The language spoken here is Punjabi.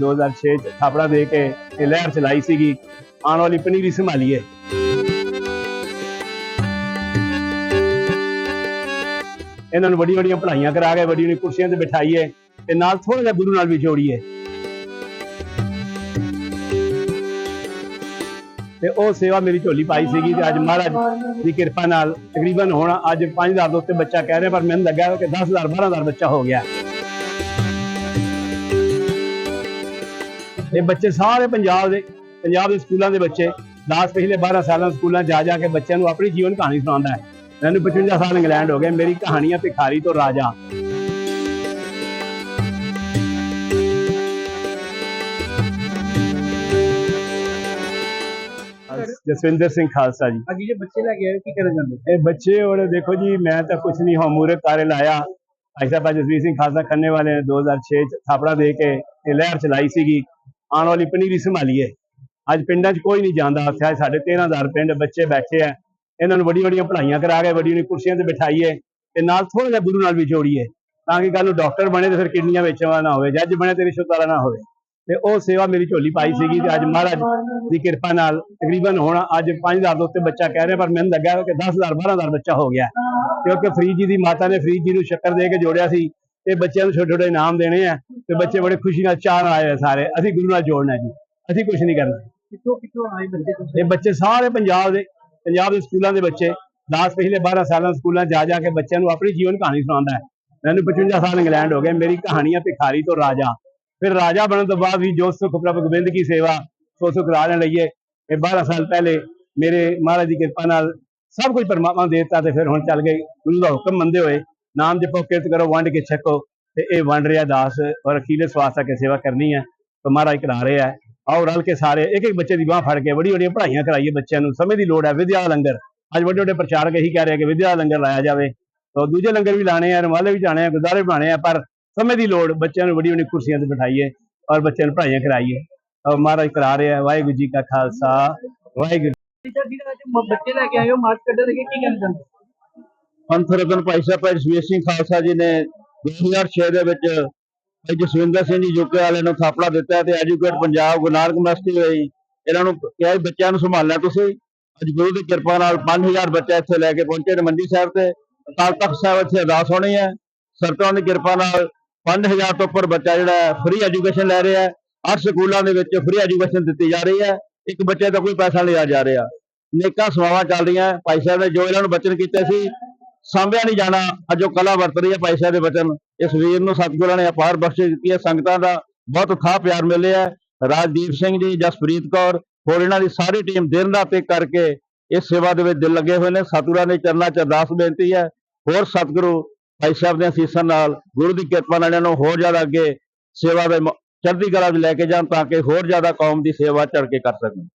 2006 ਚ ਥਾਪੜਾ ਦੇ ਕੇ ਇਹ ਲਹਿਰ ਚਲਾਈ ਸੀਗੀ। ਆਉਣ ਵਾਲੀ ਪਨੀਰੀ ਸੰਭਾਲੀਏ। ਇਹਨਾਂ ਨੂੰ ਵੱਡੀ ਵੱਡੀਆਂ ਪੜ੍ਹਾਈਆਂ ਕਰਾ ਕੇ ਵੱਡੀ ਵੱਡੀ ਕੁਰਸੀਆਂ ਤੇ ਬਿਠਾਈਏ ਤੇ ਨਾਲ ਥੋੜਾ ਜਿਹਾ ਗੁਰੂ ਨਾਲ ਵੀ ਜੋੜੀਏ। ਤੇ ਉਹ ਸੇਵਾ ਮੇਰੀ ਝੋਲੀ ਪਾਈ ਸੀਗੀ ਤੇ ਅੱਜ ਮਹਾਰਾਜ ਦੀ ਕਿਰਪਾ ਨਾਲ ਤਕਰੀਬਨ ਹੁਣ ਅੱਜ 5000 ਦੇ ਉੱਤੇ ਬੱਚਾ ਕਹਿ ਰਿਹਾ, ਪਰ ਮੈਨੂੰ ਲੱਗਾ ਕਿ 10000 12000 ਬੱਚਾ ਹੋ ਗਿਆ। ਇਹ ਬੱਚੇ ਸਾਰੇ ਪੰਜਾਬ ਦੇ ਪੰਜਾਬ ਦੇ ਸਕੂਲਾਂ ਦੇ ਬੱਚੇ। 10 ਪਿਛਲੇ 12 ਸਾਲਾਂ ਸਕੂਲਾਂ ਜਾ ਜਾ ਕੇ ਬੱਚਿਆਂ ਨੂੰ ਆਪਣੀ ਜੀਵਨ ਕਹਾਣੀ ਸੁਣਾਉਂਦਾ ਹੈ। ਮੈਨੂੰ 55 ਸਾਲ ਇੰਗਲੈਂਡ ਹੋ ਗਏ ਮੇਰੀ ਕਹਾਣੀ ਹੈ ਭਿਖਾਰੀ ਤੋਂ ਰਾਜਾ। ਜਸਵਿੰਦਰ ਸਿੰਘ ਖਾਲਸਾ ਜੀ। ਅੱਗੇ ਜੇ ਬੱਚੇ ਲੈ ਕੇ ਆਏ ਕੀ ਕਰਨ ਜਾਂਦੇ? ਇਹ ਬੱਚੇ ਔਰ ਦੇਖੋ ਜੀ ਮੈਂ ਤਾਂ ਕੁਝ ਨਹੀਂ ਹਮੂਰੇ ਕਾਰੇ ਲਾਇਆ। ਐਸਾ ਪਾ ਜਸਵੀਰ ਸਿੰਘ ਖਾਲਸਾ ਖੰਨੇ ਵਾਲੇ ਨੇ 2006 ਚ ਥਾਪੜਾ ਦੇ ਕੇ ਇਹ ਲਹਿਰ ਚਲਾਈ ਸੀਗੀ। ਆਉਣ ਵਾਲੀ ਪਨੀਰੀ ਸੰਭਾਲੀਏ ਅੱਜ ਪਿੰਡਾਂ 'ਚ ਕੋਈ ਨਹੀਂ ਜਾਂਦਾ। ਉੱਥੇ ਅੱਜ ਸਾਡੇ 13000 ਪਿੰਡ ਬੱਚੇ ਬੈਠੇ ਆ ਇਹਨਾਂ ਨੂੰ ਵੱਡੀ ਵੱਡੀਆਂ ਪੜ੍ਹਾਈਆਂ ਕਰਾ ਕੇ ਵੱਡੀ ਵੱਡੀ ਕੁਰਸੀਆਂ ਤੇ ਬਿਠਾਈਏ ਤੇ ਨਾਲ ਥੋੜਾ ਜਿਹਾ ਗੁਰੂ ਨਾਲ ਵੀ ਜੋੜੀਏ ਤਾਂ ਕਿ ਕੱਲ ਨੂੰ ਡਾਕਟਰ ਬਣੇ ਤੇ ਫਿਰ ਕਿਡਨੀਆਂ ਵੇਚਵਾ ਨਾ ਹੋਵੇ, ਜੱਜ ਬਣੇ ਤੇ ਰਿਸ਼ਵਤ ਨਾ ਹੋਵੇ। ਤੇ ਉਹ ਸੇਵਾ ਮੇਰੀ ਝੋਲੀ ਪਾਈ ਸੀਗੀ ਤੇ ਅੱਜ ਮਹਾਰਾਜ ਦੀ ਕਿਰਪਾ ਨਾਲ ਤਕਰੀਬਨ ਹੁਣ ਅੱਜ 5000 ਦੇ ਉੱਤੇ ਬੱਚਾ ਕਹਿ ਰਿਹਾ, ਪਰ ਮੈਨੂੰ ਲੱਗਾ ਕਿ 10000 12000 ਬੱਚਾ ਹੋ ਗਿਆ। ਕਿਉਂਕਿ ਫਰੀਦ ਜੀ ਦੀ ਮਾਤਾ ਨੇ ਫਰੀਦ ਜੀ ਨੂੰ ਸ਼ੱਕਰ ਦੇ ਕੇ ਜੋੜਿਆ ਸੀ। ਤੇ ਬੱਚਿਆਂ ਨੂੰ ਛੋਟੇ ਛੋਟੇ ਇਨਾਮ ਦੇਣੇ ਆ ਤੇ ਬੱਚੇ ਬੜੇ ਖੁਸ਼ੀ ਨਾਲ ਚਾਹ ਨਾਲ ਆਏ ਆ ਸਾਰੇ। ਅਸੀਂ ਗੁਰੂ ਨਾਲ ਜੋੜਨਾ ਜੀ। ਅਸੀਂ ਕੁਝ ਨਹੀਂ ਕਰਨਾ। ਕਿੱਥੋਂ ਕਿੱਥੋਂ ਆਏ ਬੰਦੇ ਤੁਸੀਂ? ਇਹ ਬੱਚੇ ਸਾਰੇ ਪੰਜਾਬ ਦੇ ਪੰਜਾਬ ਦੇ ਸਕੂਲਾਂ ਦੇ ਬੱਚੇ। 10 ਪਿਛਲੇ 12 ਸਾਲਾਂ ਸਕੂਲਾਂ ਜਾ ਜਾ ਕੇ ਬੱਚਿਆਂ ਨੂੰ ਆਪਣੀ ਜੀਵਨ ਕਹਾਣੀ ਸੁਣਾਉਂਦਾ ਹੈ। ਮੈਨੂੰ 55 ਸਾਲ ਇੰਗਲੈਂਡ ਹੋ ਗਏ। ਮੇਰੀ ਕਹਾਣੀ ਹੈ ਭਿਖਾਰੀ ਤੋਂ ਰਾਜਾ। ਫਿਰ ਰਾਜਾ ਬਣਨ ਤੋਂ ਬਾਅਦ ਵੀ ਜੋ ਸੁਖ ਪ੍ਰਭ ਗੋਬਿੰਦ ਕੀ ਸੇਵਾ ਸੋ ਸੁਖ ਰਾਜ ਲਈਏ। ਇਹ 12 ਸਾਲ ਪਹਿਲੇ ਮੇਰੇ ਮਹਾਰਾਜ ਦੀ ਕਿਰਪਾ ਨਾਲ ਸਭ ਕੁਝ ਪਰਮਾਤਮਾ ਦੇ ਦਿੱਤਾ ਤੇ ਫਿਰ ਹੁਣ ਚੱਲ ਗਏ। ਗੁਰੂ ਦਾ ਹੁਕਮ ਮੰਨਦੇ ਹੋਏ ਨਾਮ ਜਪੋ, ਕਿਰਤ ਕਰੋ, ਵੰਡ ਕੇ ਛਕੋ, ਤੇ ਇਹ ਵੰਡ ਰਿਹਾ ਦਾਸ ਔਰ ਅਖੀਲੇ ਸਵਾਸ ਤੱਕ ਸੇਵਾ ਕਰਨੀ ਹੈ, ਤੇ ਮਹਾਰਾਜ ਕਰਾ ਰਿਹਾ ਹੈ। ਆਓ ਰਲ ਕੇ ਸਾਰੇ, ਇੱਕ ਇੱਕ ਬੱਚੇ ਦੀ ਬਾਹ ਫੜ ਕੇ ਬੜੀ ਵੱਡੀਆਂ ਪੜ੍ਹਾਈਆਂ ਕਰਾਈਏ ਬੱਚਿਆਂ ਨੂੰ, ਸਮੇਂ ਦੀ ਲੋੜ ਹੈ, ਵਿਦਿਆ ਲੰਗਰ। ਅੱਜ ਵੱਡੇ ਵੱਡੇ ਪ੍ਰਚਾਰਕ ਇਹੀ ਕਹਿ ਰਹੇ ਕਿ ਵਿਦਿਆ ਦਾ ਲੰਗਰ ਲਾਇਆ ਜਾਵੇ। ਤਾਂ ਦੂਜੇ ਲੰਗਰ ਵੀ ਲਾਣੇ ਆ, ਰਮਾਲੇ ਵੀ ਜਾਣੇ ਆ ਗੁਰਦਾਰੇ ਬਣਾਣੇ ਆ, ਪਰ ਸਮੇਂ ਦੀ ਲੋੜ, ਬੱਚਿਆਂ ਨੂੰ ਵੱਡੀ ਵੱਡੀ ਕੁਰਸੀਆਂ ਤੇ ਬਿਠਾਈਏ ਔਰ ਬੱਚਿਆਂ ਨੂੰ ਪੜ੍ਹਾਈਆਂ ਕਰਾਈਏ। ਔਰ ਮਹਾਰਾਜ ਕਰਾ ਰਿਹਾ ਹੈ, ਵਾਹਿਗੁਰੂ ਜੀ ਕਾ ਖਾਲਸਾ, ਵਾਹਿਗੁਰੂ ਬੱਚੇ ਲੈ ਕੇ ਆਏ ਹੋ ਮਾਰਚ ਕੱਢਣ ਲੱਗੇ ਕੀ ਕਰਨ ਪੰਥ ਰਤਨ ਭਾਈ ਸਾਹਿਬ, ਭਾਈ ਜਸਵੀਰ ਸਿੰਘ ਖਾਲਸਾ ਜੀ ਨੇ 2006 ਦੇ ਵਿੱਚ ਭਾਈ ਜਸਵਿੰਦਰ ਸਿੰਘ ਜੀ ਯੂਕੇ ਵਾਲੇ ਨੂੰ ਥਾਪੜਾ ਦਿੱਤਾ ਤੇ ਐਜੂਕੇਟ ਪੰਜਾਬ ਗੁਰੂ ਨਾਨਕ ਯੂਨੀਵਰਸਿਟੀ ਹੋਈ ਇਹਨਾਂ ਨੂੰ ਕਿਹਾ ਬੱਚਿਆਂ ਨੂੰ ਸੰਭਾਲਣਾ ਤੁਸੀਂ। ਅੱਜ ਗੁਰੂ ਦੀ ਕਿਰਪਾ ਨਾਲ 5000 ਬੱਚੇ ਇੱਥੇ ਲੈ ਕੇ ਪਹੁੰਚੇ ਨੇ ਮੰਡੀ ਸਾਹਿਬ ਤੇ। ਅਕਾਲ ਤਖਤ ਸਾਹਿਬ ਇੱਥੇ ਅਰਦਾਸ ਹੋਣੀ ਹੈ। ਸਰਕਾਰ ਦੀ ਕਿਰਪਾ ਨਾਲ 5000 ਤੋਂ ਉੱਪਰ ਬੱਚਾ ਜਿਹੜਾ ਫ੍ਰੀ ਐਜੂਕੇਸ਼ਨ ਲੈ ਰਿਹਾ ਹੈ। ਅੱਠ ਸਕੂਲਾਂ ਦੇ ਵਿੱਚ ਫ੍ਰੀ ਐਜੂਕੇਸ਼ਨ ਦਿੱਤੀ ਜਾ ਰਹੀ ਹੈ। ਇੱਕ ਬੱਚੇ ਦਾ ਕੋਈ ਪੈਸਾ ਲਿਆ ਜਾ ਰਿਹਾ। ਨੇਕਾਂ ਸੇਵਾਵਾਂ ਚੱਲ ਰਹੀਆਂ। ਭਾਈ ਸਾਹਿਬ ਨੇ ਜੋ ਇਹਨਾਂ ਨੂੰ ਬਚਨ ਕੀਤਾ ਸੀ ਸਾਂਭਿਆ ਨਹੀਂ ਜਾਣਾ। ਅੱਜ ਉਹ ਕਲਾ ਵਰਤ ਰਹੀ ਹੈ ਭਾਈ ਸਾਹਿਬ ਦੇ ਬਚਨ। ਇਸ ਵੀਰ ਨੂੰ ਸਤਿਗੁਰਾਂ ਨੇ ਅਪਾਰ ਬਖਸ਼ਿਸ਼ ਦਿੱਤੀ ਹੈ। ਸੰਗਤਾਂ ਦਾ ਬਹੁਤ ਥਾਂ ਪਿਆਰ ਮਿਲਿਆ ਹੈ। ਰਾਜਦੀਪ ਸਿੰਘ ਜੀ, ਜਸਪ੍ਰੀਤ ਕੌਰ, ਹੋਰ ਇਹਨਾਂ ਦੀ ਸਾਰੀ ਟੀਮ ਦਿਨ ਰਾਤ ਇੱਕ ਕਰਕੇ ਇਸ ਸੇਵਾ ਦੇ ਵਿੱਚ ਦਿਲ ਲੱਗੇ ਹੋਏ ਨੇ। ਸਤਿਗੁਰਾਂ ਦੇ ਚਰਨਾਂ 'ਚ ਅਰਦਾਸ ਬੇਨਤੀ ਹੈ। ਹੋਰ ਸਤਿਗੁਰੂ ਭਾਈ ਸਾਹਿਬ ਦੇ ਅਸੀਸਾਂ ਨਾਲ, ਗੁਰੂ ਦੀ ਕਿਰਪਾ ਨਾਲ ਇਹਨਾਂ ਨੂੰ ਹੋਰ ਜ਼ਿਆਦਾ ਅੱਗੇ ਸੇਵਾ ਦੇ ਚੜ੍ਹਦੀ ਕਲਾ ਵਿੱਚ ਲੈ ਕੇ ਜਾਣ ਤਾਂ ਕਿ ਹੋਰ ਜ਼ਿਆਦਾ ਕੌਮ ਦੀ ਸੇਵਾ ਚੜ੍ਹ ਕੇ ਕਰ ਸਕਣ।